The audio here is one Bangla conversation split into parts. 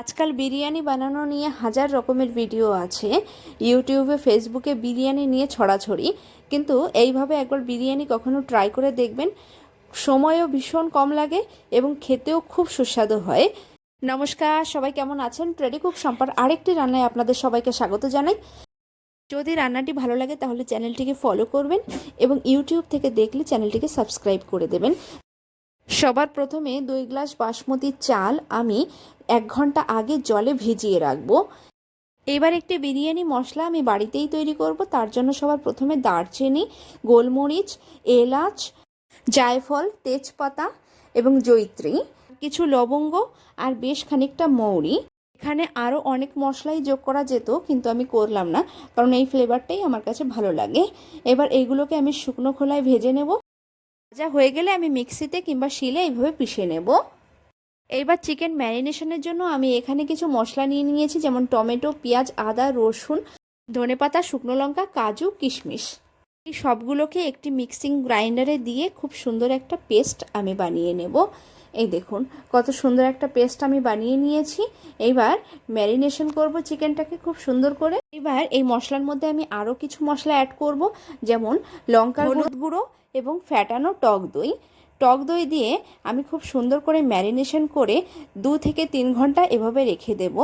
আজকাল বিরিয়ানি বানানো নিয়ে হাজার রকমের ভিডিও আছে। ইউটিউবে, ফেসবুকে বিরিয়ানি নিয়ে ছড়াছড়ি। কিন্তু এইভাবে একবার বিরিয়ানি কখনো ট্রাই করে দেখবেন, সময়ও ভীষণ কম লাগে এবং খেতেও খুব সুস্বাদু হয়। নমস্কার, সবাই কেমন আছেন? ট্রেডি কুক আরেকটি রান্নায় আপনাদের সবাইকে স্বাগত জানাই। যদি রান্নাটি ভালো লাগে তাহলে চ্যানেলটিকে ফলো করবেন এবং ইউটিউব থেকে দেখলে চ্যানেলটিকে সাবস্ক্রাইব করে দেবেন। সবার প্রথমে দুই গ্লাস বাসমতি চাল আমি এক ঘণ্টা আগে জলে ভিজিয়ে রাখব। এবার একটি বিরিয়ানি মশলা আমি বাড়িতেই তৈরি করব। তার জন্য সবার প্রথমে দারচিনি, গোলমরিচ, এলাচ, জায়ফল, তেজপাতা এবং জৈত্রী কিছু লবঙ্গ আর বেশ খানিকটা মৌরি। এখানে আরও অনেক মশলাই যোগ করা যেত, কিন্তু আমি করলাম না, কারণ এই ফ্লেভারটাই আমার কাছে ভালো লাগে। এবার এইগুলোকে আমি শুকনো খোলায় ভেজে নেব। ভাজা হয়ে গেলে আমি মিক্সিতে কিংবা শিলে এইভাবে পিষে নেব। এইবার চিকেন ম্যারিনেশনের জন্য আমি এখানে কিছু মশলা নিয়ে নিয়েছি, যেমন টমেটো, পেঁয়াজ, আদা, রসুন ধনেপাতা শুকনো লঙ্কা, কাজু, কিশমিশ। এই সবগুলোকে একটি মিক্সিং গ্রাইন্ডারে দিয়ে খুব সুন্দর একটা পেস্ট আমি বানিয়ে নেব। এই দেখুন কত সুন্দর একটা পেস্ট আমি বানিয়ে নিয়েছি। এইবার ম্যারিনেশন করব চিকেনটাকে খুব সুন্দর করে। এবার এই মশলার মধ্যে আমি আরও কিছু মশলা অ্যাড করব যেমন লঙ্কার হলুদ গুঁড়ো এবং ফ্যাটানো টক দই। টক দই দিয়ে আমি খুব সুন্দর করে ম্যারিনেশন করে দু থেকে তিন ঘণ্টা এভাবে রেখে দেব।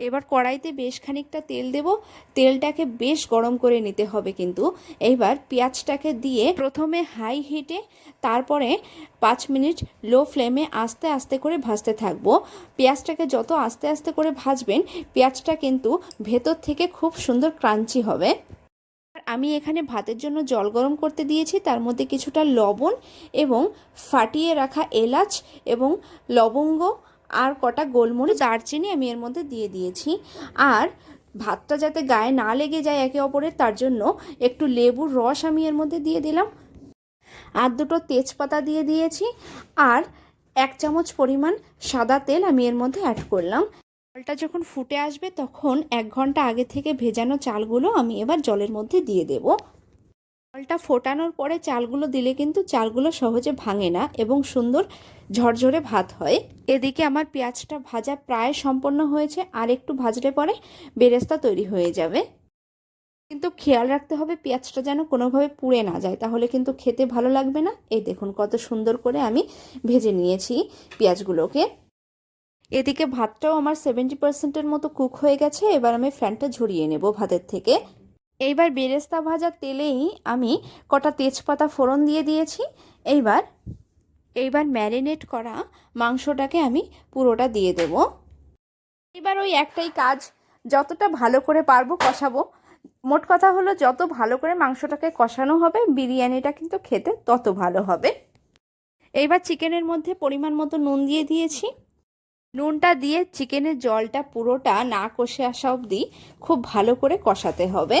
এবার কড়াইতে বেশ খানিকটা তেল দেব। তেলটাকে বেশ গরম করে নিতে হবে কিন্তু। এইবার পেঁয়াজটাকে দিয়ে প্রথমে হাই হিটে তারপরে পাঁচ মিনিট লো ফ্লেমে আস্তে আস্তে করে ভাজতে থাকব। পেঁয়াজটাকে যত আস্তে আস্তে করে ভাজবেন, পেঁয়াজটা কিন্তু ভেতর থেকে খুব সুন্দর ক্রাঞ্চি হবে। আমি এখানে ভাতের জন্য জল গরম করতে দিয়েছি, তার মধ্যে কিছুটা লবণ এবং ফাটিয়ে রাখা এলাচ এবং লবঙ্গ আর কটা গোলমরিচ দারচিনি আমি এর মধ্যে দিয়ে দিয়েছি। আর ভাতটা যাতে গায়ে না লেগে যায় একে অপরের, তার জন্য একটু লেবুর রস আমি এর মধ্যে দিয়ে দিলাম। আর দুটো তেজপাতা দিয়ে দিয়েছি। আর এক চামচ পরিমাণ সাদা তেল আমি এর মধ্যে অ্যাড করলাম। জলটা যখন ফুটে আসবে, তখন এক ঘণ্টা আগে থেকে ভেজানো চালগুলো আমি এবার জলের মধ্যে দিয়ে দেব। জলটা ফোটানোর পরে চালগুলো দিলে কিন্তু চালগুলো সহজে ভাঙে না এবং সুন্দর ঝরঝরে ভাত হয়। এদিকে আমার পেঁয়াজটা ভাজা প্রায় সম্পন্ন হয়েছে, আর একটু ভাজলে পরে বেরেস্তা তৈরি হয়ে যাবে। কিন্তু খেয়াল রাখতে হবে পেঁয়াজটা যেন কোনোভাবে পুড়ে না যায়, তাহলে কিন্তু খেতে ভালো লাগবে না। এই দেখুন কত সুন্দর করে আমি ভেজে নিয়েছি পেঁয়াজগুলোকে। এদিকে ভাতটাও আমার সেভেন্টি পার্সেন্টের মতো কুক হয়ে গেছে, এবার আমি ফ্যানটা ঝরিয়ে নেব ভাতের থেকে। এইবার বেরেস্তা ভাজা তেলেই আমি কটা তেজপাতা ফোড়ন দিয়ে দিয়েছি। এইবার এইবার ম্যারিনেট করা মাংসটাকে আমি পুরোটা দিয়ে দেব। এবার ওই একটাই কাজ, যতটা ভালো করে পারব কষাবো। মোট কথা হলো, যত ভালো করে মাংসটাকে কষানো হবে, বিরিয়ানিটা কিন্তু খেতে তত ভালো হবে। এইবার চিকেনের মধ্যে পরিমাণ মতো নুন দিয়ে দিয়েছি। নুনটা দিয়ে চিকেনের জলটা পুরোটা না কষে আসা অবধি খুব ভালো করে কষাতে হবে।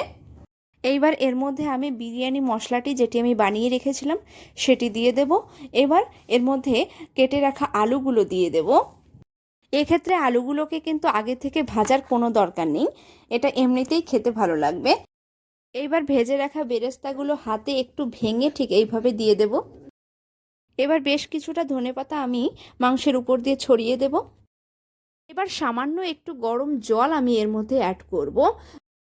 এইবার এর মধ্যে আমি বিরিয়ানি মশলাটি যেটি আমি বানিয়ে রেখেছিলাম, সেটি দিয়ে দেব। এবার এর মধ্যে কেটে রাখা আলুগুলো দিয়ে দেব। এক্ষেত্রে আলুগুলোকে কিন্তু আগে থেকে ভাজার কোনো দরকার নেই, এটা এমনিতেই খেতে ভালো লাগবে। এইবার ভেজে রাখা বেরেস্তাগুলো হাতে একটু ভেঙে ঠিক এইভাবে দিয়ে দেব। এবার বেশ কিছুটা ধনেপাতা আমি মাংসের উপর দিয়ে ছড়িয়ে দেব। এবার সামান্য একটু গরম জল আমি এর মধ্যে অ্যাড করব।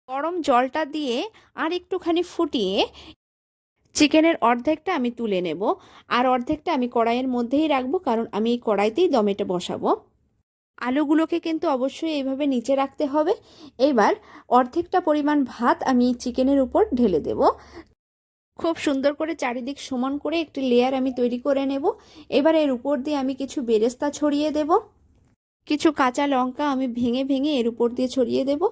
গরম জলটা দিয়ে আর একটুখানি ফুটিয়ে চিকেনের অর্ধেকটা আমি তুলে নেব। আর অর্ধেকটা আমি কড়াইয়ের মধ্যেই রাখব, কারণ আমি এই কড়াইতেই দমেটা বসাবো। আলুগুলোকে কিন্তু অবশ্যই এইভাবে নিচে রাখতে হবে। এবার অর্ধেকটা পরিমাণ ভাত আমি চিকেনের উপর ঢেলে দেব। খুব সুন্দর করে চারিদিক সমান করে একটি লেয়ার আমি তৈরি করে নেব। এবার এর উপর দিয়ে আমি কিছু বেরেস্তা ছড়িয়ে দেব। কিছু কাঁচা লঙ্কা আমি ভেঙে ভেঙে এর উপর দিয়ে ছড়িয়ে দেব।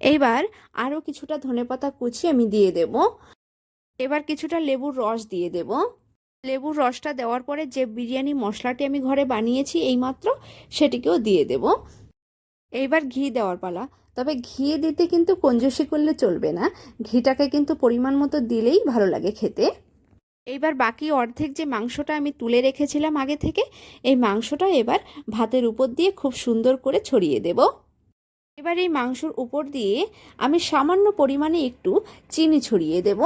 এইবার আরও কিছুটা ধনেপাতা কুচি আমি দিয়ে দেব। এবার কিছুটা লেবুর রস দিয়ে দেব। লেবুর রসটা দেওয়ার পরে যে বিরিয়ানি মশলাটি আমি ঘরে বানিয়েছি এইমাত্র সেটিকেও দিয়ে দেব। এইবার ঘি দেওয়ার পালা। তবে ঘি দিতে কিন্তু কঞ্জুসি করলে চলবে না। ঘিটাকে কিন্তু পরিমাণ মতো দিলেই ভালো লাগে খেতে। এইবার বাকি অর্ধেক যে মাংসটা আমি তুলে রেখেছিলাম আগে থেকে, এই মাংসটা এবার ভাতের উপর দিয়ে খুব সুন্দর করে ছড়িয়ে দেব। এবার এই মাংসর উপর দিয়ে আমি সামান্য পরিমাণে একটু চিনি ছড়িয়ে দেব।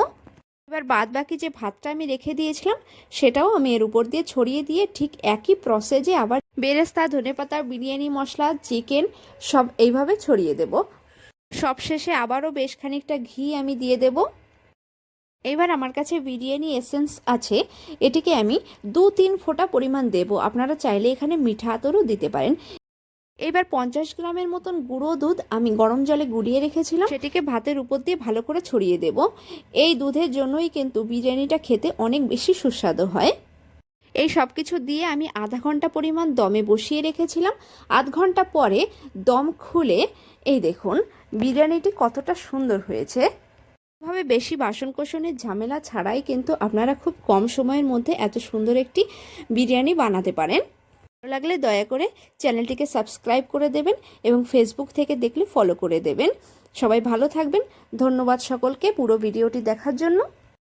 এবার বাদ বাকি যে ভাতটা আমি রেখে দিয়েছিলাম, সেটাও আমি এর উপর দিয়ে ছড়িয়ে দিয়ে ঠিক একই প্রসেসে আবার বেরেস্তা ধনেপাতা বিরিয়ানি, মশলা চিকেন সব এইভাবে ছড়িয়ে দেব। সবশেষে আবারও বেশ খানিকটা ঘি আমি দিয়ে দেব। এবার আমার কাছে বিরিয়ানি এসেন্স আছে, এটিকে আমি দু তিন ফোঁটা পরিমাণ দেব। আপনারা চাইলে এখানে মিঠা আতরও দিতে পারেন। এবার পঞ্চাশ গ্রামের মতন গুঁড়ো দুধ আমি গরম জলে গুলিয়ে রেখেছিলাম। সেটিকে ভাতের উপর দিয়ে ভালো করে ছড়িয়ে দেব। এই দুধের জন্যই কিন্তু বিরিয়ানিটা খেতে অনেক বেশি সুস্বাদু হয়। এই সব কিছু দিয়ে আমি আধা ঘণ্টা পরিমাণ দমে বসিয়ে রেখেছিলাম। আধ ঘণ্টা পরে দম খুলে, এই দেখুন, বিরিয়ানিটি কতটা সুন্দর হয়েছে। ভাবে বেশি বাসন কোসনের ঝামেলা ছাড়াই কিন্তু আপনারা খুব কম সময়ের মধ্যে এত সুন্দর একটি বিরিয়ানি বানাতে পারেন। ভালো লাগলে দয়া করে চ্যানেলটিকে সাবস্ক্রাইব করে দেবেন এবং ফেসবুক থেকে দেখলে ফলো করে দেবেন। সবাই ভালো থাকবেন। ধন্যবাদ সকলকে পুরো ভিডিওটি দেখার জন্য।